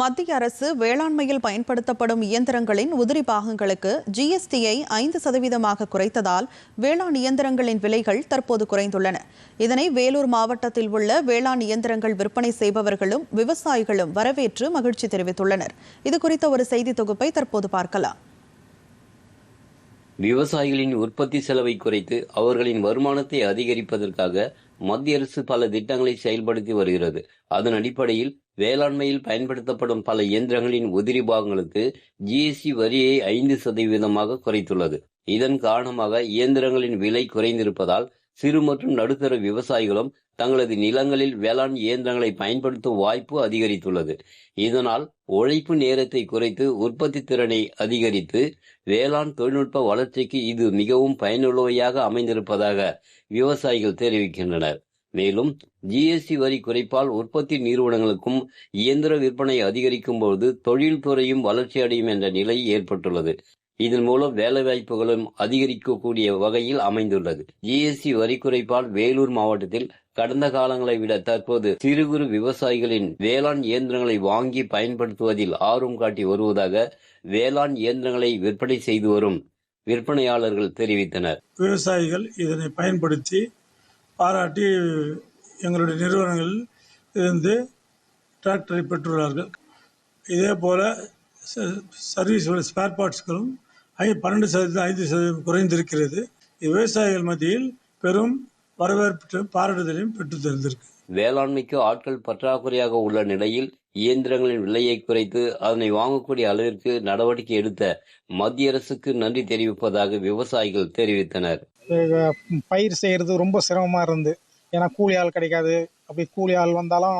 மத்திய அரசு வேளாண்மையில் பயன்படுத்தப்படும் இயந்திரங்களின் உதிரி பாகங்களுக்கு ஜிஎஸ்டியை ஐந்து சதவீதமாக குறைத்ததால் வேளாண் இயந்திரங்களின் விலைகள் தற்போது குறைந்துள்ளன. இதனை வேலூர் மாவட்டத்தில் உள்ள வேளாண் இயந்திரங்கள் விற்பனை செய்பவர்களும் விவசாயிகளும் வரவேற்று மகிழ்ச்சி தெரிவித்துள்ளனர். இதுகுறித்த ஒரு செய்தி தொகுப்பை தற்போது பார்க்கலாம். விவசாயிகளின் உற்பத்தி செலவை குறைத்து அவர்களின் வருமானத்தை அதிகரிப்பதற்காக மத்திய அரசு பல திட்டங்களை செயல்படுத்தி வருகிறது. அதன் அடிப்படையில் வேளாண்மையில் பயன்படுத்தப்படும் பல இயந்திரங்களின் உதிரி பாகங்களுக்கு ஜிஎஸ்டி வரியை ஐந்து சதவீதமாக குறைத்துள்ளது. இதன் காரணமாக இயந்திரங்களின் விலை குறைந்திருப்பதால் சிறு மற்றும் நடுத்தர விவசாயிகளும் தங்களது நிலங்களில் வேளாண் இயந்திரங்களை பயன்படுத்தும் வாய்ப்பு அதிகரித்துள்ளது. இதனால் உழைப்பு நேரத்தை குறைத்து உற்பத்தி திறனை அதிகரித்து வேளாண் தொழில்நுட்ப வளர்ச்சிக்கு இது மிகவும் பயனுள்ளவையாக அமைந்திருப்பதாக விவசாயிகள் தெரிவிக்கின்றனர். மேலும் ஜிஎஸ்டி வரி குறைப்பால் உற்பத்தி நிறுவனங்களுக்கும் இயந்திர விற்பனை அதிகரிக்கும் போது தொழில்துறையும் வளர்ச்சியடையும் என்ற நிலை ஏற்பட்டுள்ளது. இதன் மூலம் வேலைவாய்ப்புகளும் அதிகரிக்கக்கூடிய வகையில் அமைந்துள்ளது. ஜிஎஸ்டி வரி குறைப்பால் வேலூர் மாவட்டத்தில் கடந்த காலங்களை விட தற்போது சிறு குறு விவசாயிகளின் வேளாண் இயந்திரங்களை வாங்கி பயன்படுத்துவதில் ஆர்வம் காட்டி வருவதாக வேளாண் இயந்திரங்களை விற்பனை செய்து வரும் விற்பனையாளர்கள் தெரிவித்தனர். விவசாயிகள் இதனை பயன்படுத்தி பாராட்டி எங்களுடைய நிறுவனங்களில் இருந்து டிராக்டரை பெற்றுள்ளார்கள். இதே போல சர்வீஸ் ஸ்பேர் பார்ட்ஸ்களும் ஐ பன்னெண்டு சதவீதம் ஐந்து சதவீதம் குறைந்திருக்கிறது. இது விவசாயிகள் மத்தியில் பெரும் வரவேற்பு பாராட்டுதலையும் பெற்று தந்திருக்கு. வேளாண்மைக்கு ஆட்கள் பற்றாக்குறையாக உள்ள நிலையில் இயந்திரங்களின் விலையை குறைத்து அதனை வாங்கக்கூடிய அளவிற்கு நடவடிக்கை எடுத்த மத்திய அரசுக்கு நன்றி தெரிவிப்பதாக விவசாயிகள் தெரிவித்தனர். பயிர் செய்கிறது ரொம்ப சிரமமாக இருந்து. ஏன்னா கூலி ஆள் கிடைக்காது. அப்படி கூலி ஆள் வந்தாலும்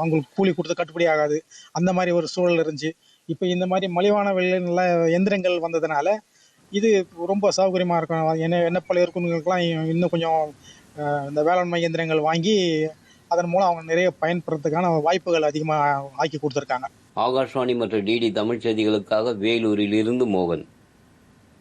அவங்களுக்கு கூலி கொடுத்து கட்டுப்படி ஆகாது. அந்த மாதிரி ஒரு சூழல் இருந்துச்சு. இப்போ இந்த மாதிரி மலிவான விலையில் எந்திரங்கள் வந்ததுனால இது ரொம்ப சௌகரியமாக இருக்கும். என்ன என்ன பல இருக்கவங்களுக்குலாம் இன்னும் கொஞ்சம் இந்த வேளாண்மை இயந்திரங்கள் வாங்கி அதன் மூலம் அவங்க நிறைய பயன்படுறதுக்கான வாய்ப்புகள் அதிகமாக ஆக்கி கொடுத்துருக்காங்க. ஆகாஷ்வாணி மற்றும் டிடி தமிழ் செய்திகளுக்காக வேலூரில் இருந்து மோகன்.